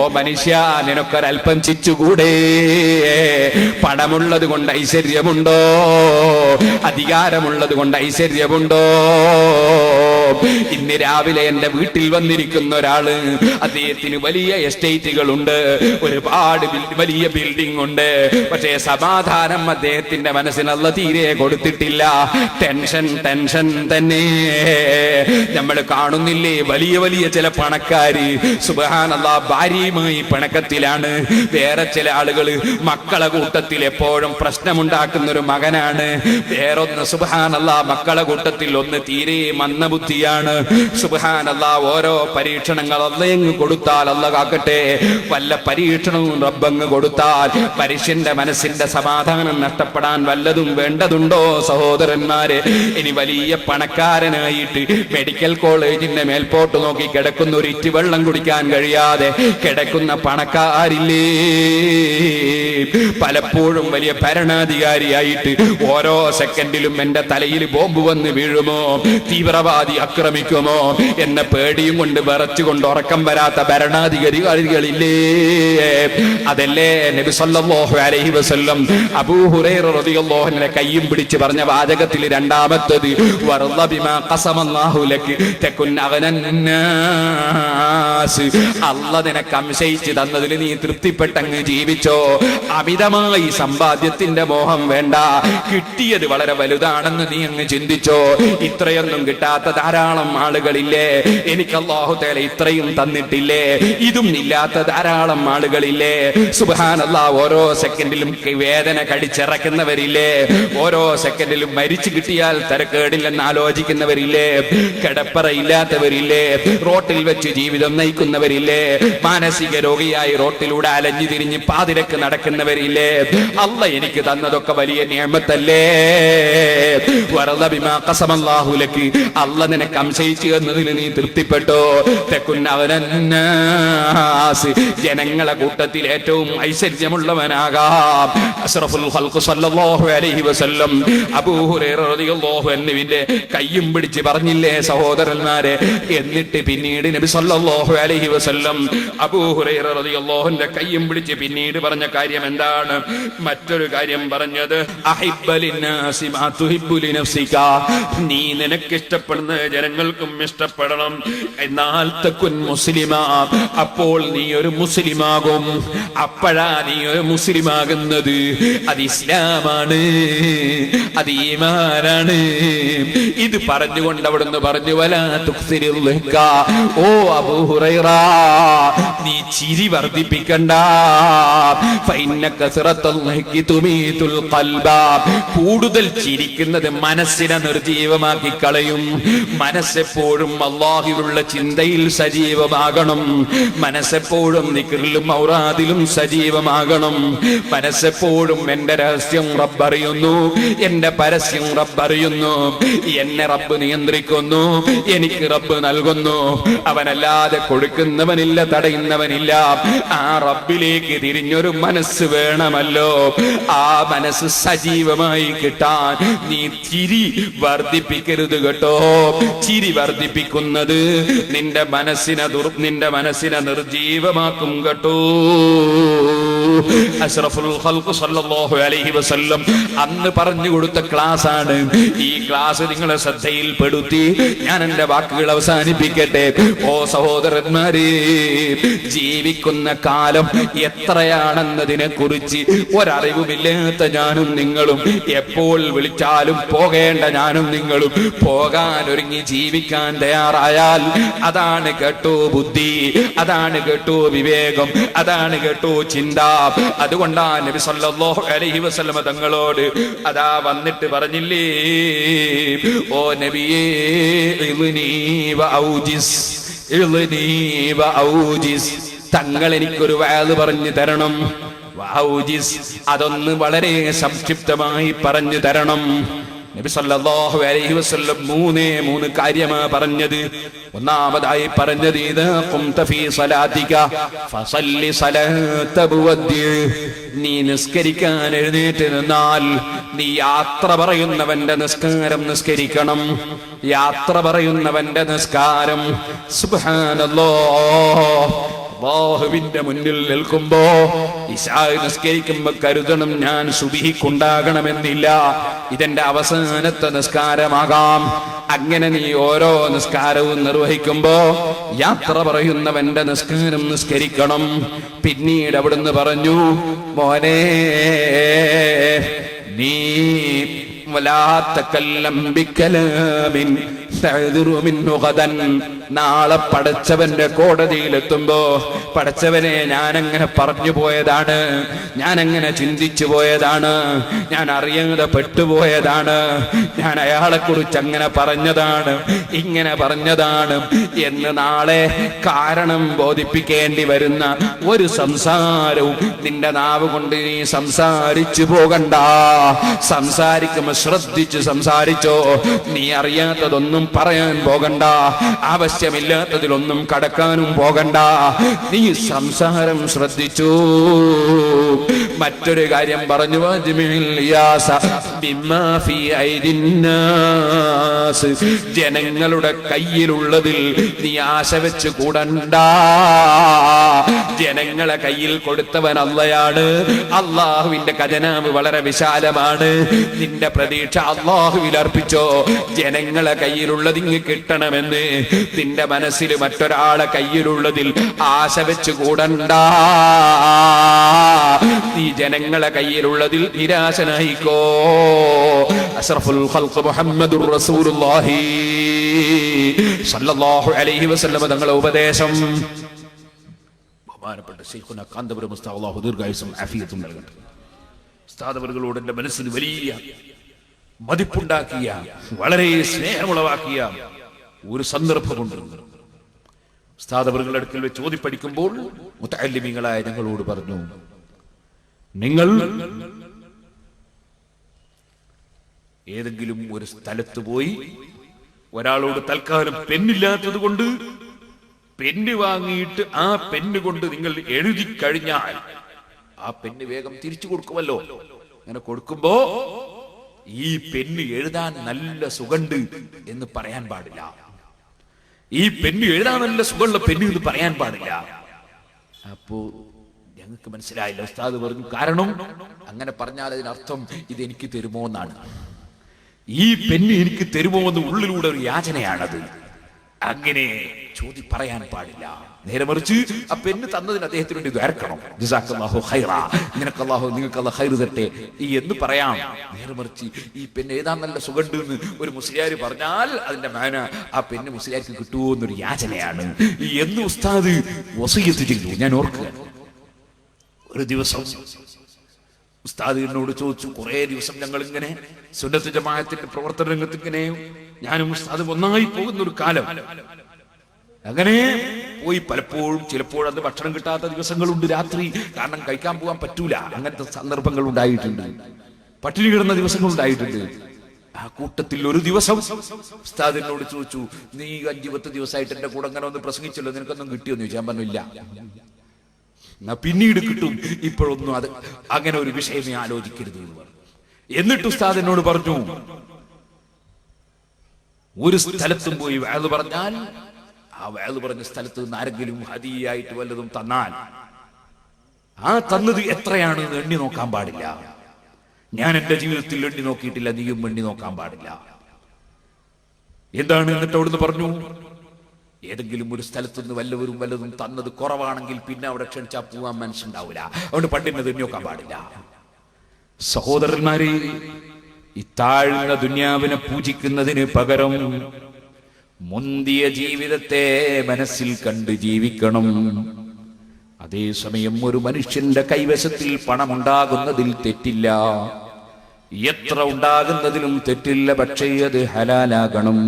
ഓ മനുഷ്യ നിനക്കൊരൽപ്പം ചിച്ചുകൂടെ? പണമുള്ളത് കൊണ്ട് ഐശ്വര്യമുണ്ടോ? അധികാരമുള്ളത് കൊണ്ട് ഐശ്വര്യമുണ്ടോ? ഇന്ന് രാവിലെ എന്റെ വീട്ടിൽ വന്നിരിക്കുന്ന ഒരാൾ. അദ്ദേഹത്തിന് വലിയ എസ്റ്റേറ്റുകൾ ഉണ്ട് ഒരുപാട് വലിയ ബിൽഡിംഗ് ഉണ്ട് പക്ഷേ സമാധാനം അദ്ദേഹത്തിന്റെ മനസ്സിനുള്ള തീരെ കൊടുത്തിട്ടില്ല. ടെൻഷൻ ടെൻഷൻ തന്നെ. നമ്മൾ കാണുന്നില്ലേ വലിയ വലിയ ചില പണക്കാര്. സുബഹാനല്ല ഭാര്യയുമായി പിണക്കത്തിലാണ്. വേറെ ചില ആളുകൾ മക്കളെ കൂട്ടത്തിൽ എപ്പോഴും പ്രശ്നമുണ്ടാക്കുന്ന ഒരു മകനാണ്. വേറൊന്ന് സുബഹാനല്ല മക്കളെ കൂട്ടത്തിൽ ഒന്ന് തീരെ മന്ദബുദ്ധിയാണ് സുബഹാനല്ല ഓരോ പരീക്ഷണങ്ങൾ അല്ലയങ്ങ് കൊടുത്താൽ അല്ല കാക്കട്ടെ. വല്ല പരീക്ഷണവും റബ്ബങ്ങ് കൊടുത്താൽ മനുഷ്യന്റെ മനസ്സിന്റെ സമാധാനം നഷ്ടപ്പെടാൻ വല്ലതും വേണ്ടതുണ്ടോ സഹോദരന്മാരെ? ഇനി വലിയ പണക്കാരനായിട്ട് മെഡിക്കൽ കോളേജിന്റെ മേൽപോട്ട് നോക്കി കിടക്കുന്ന ഒരു ഇറ്റ് വെള്ളം കുടിക്കാൻ കഴിയാതെ കിടക്കുന്ന പണക്കാരില്ലേ? പലപ്പോഴും വലിയ ഭരണാധികാരിയായിട്ട് ഓരോ സെക്കൻഡിലും എന്റെ തലയിൽ ബോംബ് വന്ന് വീഴുമോ? തീവ്രവാദി ആക്രമിക്കുമോ? എന്നെ പേടിയും കൊണ്ട് വിറച്ചുകൊണ്ട് ഉറക്കം വരാത്ത ഭരണാധികാരികളില്ലേ? അതല്ലേ നബി സല്ലല്ലാഹു അലൈഹി വസല്ലം അബൂ ഹുറൈറ റളിയല്ലാഹു അൻഹുവിനെ കയ്യും പിടിച്ച് പറഞ്ഞ വാചകത്തിൽ രണ്ടാമത്തത് വർള ബിമാ ഖസമല്ലാഹു ലക് തകുൻ അഗ്നന്നാസ് അല്ല നിനക്ക് അംശയിച്ച് തന്നതിൽ നീ തൃപ്തിപ്പെട്ടങ്ങ് ജീവിച്ചോ. അമിതമായി സമ്പാദ്യത്തിന്റെ മോഹം വേണ്ട. കിട്ടിയത് വളരെ വലുതാണെന്ന് നീ അങ്ങ് ചിന്തിച്ചോ. ഇത്രയൊന്നും കിട്ടാത്ത ധാരാളം ആളുകളില്ലേ. എനിക്ക് അള്ളാഹു തേല ഇത്രയും തന്നിട്ടില്ലേ. ഇതും ഇല്ലാത്ത ധാരാളം ആളുകളില്ലേ. സുബാനല്ല ഓരോ സെക്കൻഡിലും വേദന കടിച്ചിറക്കുന്നവരില്ലേ. ഓരോ സെക്കൻഡിലും മരിച്ചു കിട്ടിയാൽ തരക്കേടില്ലെന്ന് ആലോചിക്കുന്നവരില്ലേ. കിടപ്പറയില്ലാത്തവരില്ലേ. റോട്ടിൽ വെച്ച് ജീവിതം നയിക്കുന്നവരില്ലേ മാനസിക രോഗിയായി റോട്ടിലൂടെ അലഞ്ഞു തിരിഞ്ഞ് പാതിരക്ക് നടക്കുന്നവരില്ലേ? അല്ല എനിക്ക് തന്നതൊക്കെ വലിയ നിയമത്തല്ലേ? വറദ ബിമാ ഖസമല്ലാഹുലക്ക് അല്ല നിനക്ക് സംശയിച്ചു എന്നതിൽ നീ തൃപ്തിപ്പെട്ടോ? തെക്കുന്ന അവനന്നാസ്. ജനങ്ങളെ കൂട്ടത്തിൽ ഏറ്റവും ഐശ്വര്യമുള്ളവനാകാം. അഷ്റഫുൽ സല്ലല്ലാഹു അലൈഹി വസല്ലം. അബൂ ഹുറൈറ റളിയല്ലാഹു കയ്യും പിടിച്ച് പറഞ്ഞില്ലേ സഹോദരന്മാരെ? എന്നിട്ട് പിന്നീട് നബി സല്ലല്ലാഹു അലൈഹി വസല്ലം അബൂ ഹുറൈറ റളിയല്ലാഹുവിന്റെ കയ്യും പിടിച്ച് പിന്നീട് പറഞ്ഞ കാര്യം എന്താണ്? മറ്റൊരു കാര്യം പറഞ്ഞത് നീ നിനക്ക് ഇഷ്ടപ്പെടുന്ന ജനങ്ങൾക്കും ഇഷ്ടപ്പെടണം. എന്നാൽ തക്കുൻ മുസ്ലിമാ അപ്പോൾ നീ ഒരു മുസ്ലിമാകും. അപ്പോഴാ നീ ഒരു മുസ്ലിമാകുന്നത്. അത് ഇസ്ലാമാണ് അത് ഈമാനാണ്. ഇത് പറഞ്ഞുകൊണ്ട് അവിടുന്ന് പറഞ്ഞു വല തുക്സിരി ഓ അബൂ നീ ചിരി വർദ്ധിപ്പിക്കണ്ട. കൂടുതൽ ചിരിക്കുന്നത് മനസ്സിനെ നിർജീവമാക്കി കളയും. മനസ്സെപ്പോഴും അള്ളാഹിലുള്ള ചിന്തയിൽ സജീവമാകണം. മനസ്സെപ്പോഴും നിക്കറിലും ഔറാദിലും സജീവമാകണം. മനസ്സെപ്പോഴും എന്റെ രഹസ്യം റബ്ബറിയുന്നു എന്റെ പരസ്യം റബ്ബറിയുന്നു എന്നെ റബ്ബ് നിയന്ത്രിക്കുന്നു. എനിക്ക് റബ്ബ് നൽകുന്നു. അവനല്ലാതെ കൊടുക്കുന്നവനില്ല തടയുന്നവനില്ല. ആ റബ്ബിലേക്ക് തിരിഞ്ഞൊരു മനസ്സ് വേണമല്ലോ. ആ മനസ്സ് സജീവമായി കിട്ടാൻ നീ ചിരി വർദ്ധിപ്പിക്കരുത് കേട്ടോ. ചിരി വർദ്ധിപ്പിക്കുന്നത് നിന്റെ മനസ്സിനെ ദുർ നിന്റെ മനസ്സിനെ നിർജീവമാക്കും കേട്ടോ. അഷ്റഫുൽ ഖൽഖ് സല്ലല്ലാഹു അലൈഹി വസല്ലം അന്ന് പറഞ്ഞു കൊടുത്ത ക്ലാസ് ആണ് ഈ ക്ലാസ് നിങ്ങളെ ശ്രദ്ധയിൽപ്പെടുത്തി ഞാൻ എന്റെ വാക്കുകൾ അവസാനിപ്പിക്കട്ടെ. ഓ സഹോദരന്മാരെ ജീവിക്കുന്ന കാലം എത്രയാണെന്നതിനെ കുറിച്ച് ഒരറിവുമില്ലാത്ത ഞാനും നിങ്ങളും എപ്പോൾ വിളിച്ചാലും പോകേണ്ട ഞാനും നിങ്ങളും പോകാൻ ഒരുങ്ങി ജീവിക്കാൻ തയ്യാറായാൽ അതാണ് കേട്ടോ ബുദ്ധി അതാണ് കേട്ടോ വിവേകം അതാണ് കേട്ടോ ചിന്ത. അതുകൊണ്ടാ നബി സല്ലല്ലാഹു അലൈഹി വസല്ലമ തങ്ങളോട് അതാ വന്നിട്ട് പറഞ്ഞില്ലേ? ഓ നബിയേ തങ്ങൾ എനിക്കൊരു വയത് പറഞ്ഞു തരണം. അതൊന്ന് വളരെ സംക്ഷിപ്തമായി പറഞ്ഞു തരണം. നബി സല്ലല്ലാഹു അലൈഹി വസല്ലം മൂന്നേ മൂന്ന് കാര്യമാ പറഞ്ഞത്. ഒന്നാമതായി പറഞ്ഞത് ഇത് ഖുംത ഫീ സലാതിക ഫസല്ലി സലാത മുവദ്ദി നീ നിസ്കരിക്കാൻ എഴുന്നേറ്റ് നിന്നാൽ നീ യാത്ര പറയുന്നവന്റെ നിസ്കാരം നിസ്കരിക്കണം. യാത്ര പറയുന്നവന്റെ നിസ്കാരം സുബ്ഹാനല്ലാഹ്. അള്ളാഹുവിന്റെ മുന്നിൽ നിൽക്കുമ്പോ ഇസായി നിസ്കരിക്കുമ്പോ കരുതണം ഞാൻ സുബിഹിക്കുണ്ടാകണമെന്നില്ല. ഇതെന്റെ അവസാനത്തെ നിസ്കാരമാകാം. അങ്ങനെ നീ ഓരോ നിസ്കാരവും നിർവഹിക്കുമ്പോ യാത്ര പറയുന്നവന്റെ നിസ്കാരം നിസ്കരിക്കണം. പിന്നീട് അവിടുന്ന് പറഞ്ഞു മോനെ നീ വലാത്തക്കല്ലം ബിക്കലാമിൻ നാളെ പടച്ചവന്റെ കോടതിയിലെത്തുമ്പോ പടച്ചവനെ ഞാനങ്ങനെ പറഞ്ഞു പോയതാണ്. ഞാനങ്ങനെ ചിന്തിച്ചു പോയതാണ്. ഞാൻ അറിയാതെ പെട്ടുപോയതാണ്. ഞാൻ അയാളെ കുറിച്ച് അങ്ങനെ പറഞ്ഞതാണ് ഇങ്ങനെ പറഞ്ഞതാണ് എന്ന് നാളെ കാരണം ബോധിപ്പിക്കേണ്ടി വരുന്ന ഒരു സംസാരവും നിന്റെ നാവ് കൊണ്ട് നീ സംസാരിച്ചു പോകണ്ട. സംസാരിക്കുമ്പോ ശ്രദ്ധിച്ച് സംസാരിച്ചോ. നീ അറിയാത്തതൊന്നും പറയാൻ പോകണ്ട. ആവശ്യമില്ലാത്തതിലൊന്നും കടക്കാനും പോകണ്ട. നീ സംസാരം ശ്രദ്ധിച്ചു? മറ്റൊരു കാര്യം പറഞ്ഞു. ജനങ്ങളുടെ കയ്യിലുള്ളതിൽ നീ ആശ വെച്ച് കൂടണ്ട. ജനങ്ങളെ കയ്യിൽ കൊടുത്തവൻ അല്ലയാണ് അള്ളാഹുവിന്റെ ഖജനാവ് വളരെ വിശാലമാണ്. നിന്റെ പ്രതീക്ഷ അള്ളാഹുവിൽ അർപ്പിച്ചോ? ജനങ്ങളെ കയ്യിലുള്ളത് ഇങ്ങ് കിട്ടണമെന്ന്. നിന്റെ മനസ്സിൽ മറ്റൊരാളെ കയ്യിലുള്ളതിൽ ആശ വെച്ച് കൂടണ്ട. നീ ജനങ്ങളെ കയ്യിലുള്ളതിൽ നിരാശനായിക്കോ. അഷ്റഫുൽ ഖൽഖ് മുഹമ്മദുർ റസൂലുള്ളാഹി സല്ലല്ലാഹു അലൈഹി വസല്ലം തങ്ങളുടെ ഉപദേശം. ബഹുമാനപ്പെട്ട ശൈഖുന കാന്തപുരം ഉസ്താദ് അല്ലാഹു ദീർഘായുസും ആഫിയത്തും നൽകട്ടെ. ഉസ്താദവറുകളോട് എന്റെ മനസ്സിന് വലിയ മതിപ്പുണ്ടാക്കിയ വളരെ സ്നേഹമുളവാക്കിയ ഒരു സന്ദർഭമുണ്ട് ഉസ്താദവറുകളുടെ അടുക്കൽ വെച്ച് ഓതി പഠിക്കുമ്പോൾ മുത്തല്ലിമിങ്ങളായ ഞങ്ങളോട് പറഞ്ഞു നിങ്ങൾ ഏതെങ്കിലും ഒരു സ്ഥലത്ത് പോയി ഒരാളോട് തൽക്കാലം പെന്നില്ലാത്തത് കൊണ്ട് പെന്ന് വാങ്ങിയിട്ട് ആ പെന്ന് കൊണ്ട് നിങ്ങൾ എഴുതി കഴിഞ്ഞാൽ ആ പെന്ന് വേഗം തിരിച്ചു കൊടുക്കുമല്ലോ. അങ്ങനെ കൊടുക്കുമ്പോ ഈ പെന്ന് എഴുതാൻ നല്ല സുഖണ്ട് എന്ന് പറയാൻ പാടില്ല. ഈ പെന്ന് എഴുതാൻ നല്ല സുഖമുള്ള പെന്ന് എന്ന് പറയാൻ പാടില്ല. അപ്പോ ഞങ്ങൾക്ക് മനസ്സിലായില്ല ഉസ്താദ് പറഞ്ഞു കാരണം അങ്ങനെ പറഞ്ഞാൽ അതിനർത്ഥം ഇത് എനിക്ക് തരുമോ എന്നാണ്. ഈ പെണ്ണ് എനിക്ക് തരുമോ എന്ന് ഉള്ളിലൂടെ ഒരു യാചനയാണത്. അങ്ങനെ ചോദി പറയാൻ പാടില്ല. നേരെ മറിച്ച് ആ പെണ്ണ് തന്നതിന് അദ്ദേഹത്തിന് വേണ്ടി ദ്വാരക്കണം ജസാക്കല്ലാഹു ഖൈറ. നിനക്ക് അല്ലാഹു നിങ്ങൾക്ക് അല്ലാഹു ഖൈർ തരട്ടെ. ഈ എന്ന് പറയാം. നേരെ മറിച്ച് ഈ പെണ്ണ് ഏതാ നല്ല സുഖണ്ട് എന്ന് ഒരു മുസ്ലിയാർ പറഞ്ഞാൽ അതിന്റെ മാന ആ പെണ്ണ് മുസ്ലിയാർക്ക് കിട്ടുമോ എന്നൊരു യാചനയാണ്. ഈ എന്ന് ഉസ്താദ് വസീയത്ത് ചെയ്തു. ഞാൻ ഓർക്കുക. ഒരു ദിവസം ഉസ്താദിനോട് ചോദിച്ചു കുറെ ദിവസം ഞങ്ങൾ ഇങ്ങനെ സുന്നത്ത് ജമാഅത്തിന്റെ പ്രവർത്തന രംഗത്ത് ഇങ്ങനെ ഞാനും ഉസ്താദ് ഒന്നായി പോകുന്ന ഒരു കാലം. അങ്ങനെ പോയി പലപ്പോഴും ചിലപ്പോൾ അത് ഭക്ഷണം കിട്ടാത്ത ദിവസങ്ങളുണ്ട് രാത്രി. കാരണം കഴിക്കാൻ പോകാൻ പറ്റൂല. അങ്ങനത്തെ സന്ദർഭങ്ങൾ ഉണ്ടായിട്ടുണ്ട്. പട്ടിണി കിടന്ന ദിവസങ്ങൾ ഉണ്ടായിട്ടുണ്ട്. ആ കൂട്ടത്തിൽ ഒരു ദിവസം ഉസ്താദിനോട് ചോദിച്ചു നീ അഞ്ചു പത്ത് ദിവസമായിട്ട് എന്റെ കൂടെ അങ്ങനെ ഒന്ന് പ്രസംഗിച്ചല്ലോ. നിനക്കൊന്നും കിട്ടിയോന്ന് ചോദിച്ചു. ഞാൻ പറഞ്ഞു ഇല്ല. എന്നാ പിന്നീട് കിട്ടും. ഇപ്പോഴൊന്നും അത് അങ്ങനെ ഒരു വിഷയമേ ആലോചിക്കരുത് എന്ന് പറഞ്ഞു. എന്നിട്ട് ഉസ്താദ് എന്നോട് പറഞ്ഞു ഒരു സ്ഥലത്തും പോയി വയത് പറഞ്ഞാൽ ആ വയത് പറഞ്ഞ സ്ഥലത്ത് നിന്ന് ആരെങ്കിലും ഹതിയായിട്ട് വല്ലതും തന്നാൽ ആ തന്നത് എത്രയാണ് എണ്ണി നോക്കാൻ പാടില്ല. ഞാൻ എന്റെ ജീവിതത്തിൽ എണ്ണി നോക്കിയിട്ടില്ല നീയും എണ്ണി നോക്കാൻ പാടില്ല. എന്താണ് എന്നിട്ട് അവിടുന്ന് പറഞ്ഞു? ഏതെങ്കിലും ഒരു സ്ഥലത്ത് നിന്ന് വല്ലവരും വല്ലതും തന്നത് കുറവാണെങ്കിൽ പിന്നെ അവിടെ ക്ഷണിച്ചാൽ പോവാൻ മനസ്സുണ്ടാവില്ല അതുകൊണ്ട് പണ്ടിനെ തിരിഞ്ഞോക്കാൻ പാടില്ല. സഹോദരന്മാരെ ഈ താഴ്ന്ന ദുന്യാവിനെ പൂജിക്കുന്നതിന് പകരം മുന്തിയ ജീവിതത്തെ മനസ്സിൽ കണ്ട് ജീവിക്കണം. അതേസമയം ഒരു മനുഷ്യന്റെ കൈവശത്തിൽ പണമുണ്ടാകുന്നതിൽ തെറ്റില്ല. എത്ര ഉണ്ടാകുന്നതിലും തെറ്റില്ല പക്ഷേ അത് ഹലാലാകണം.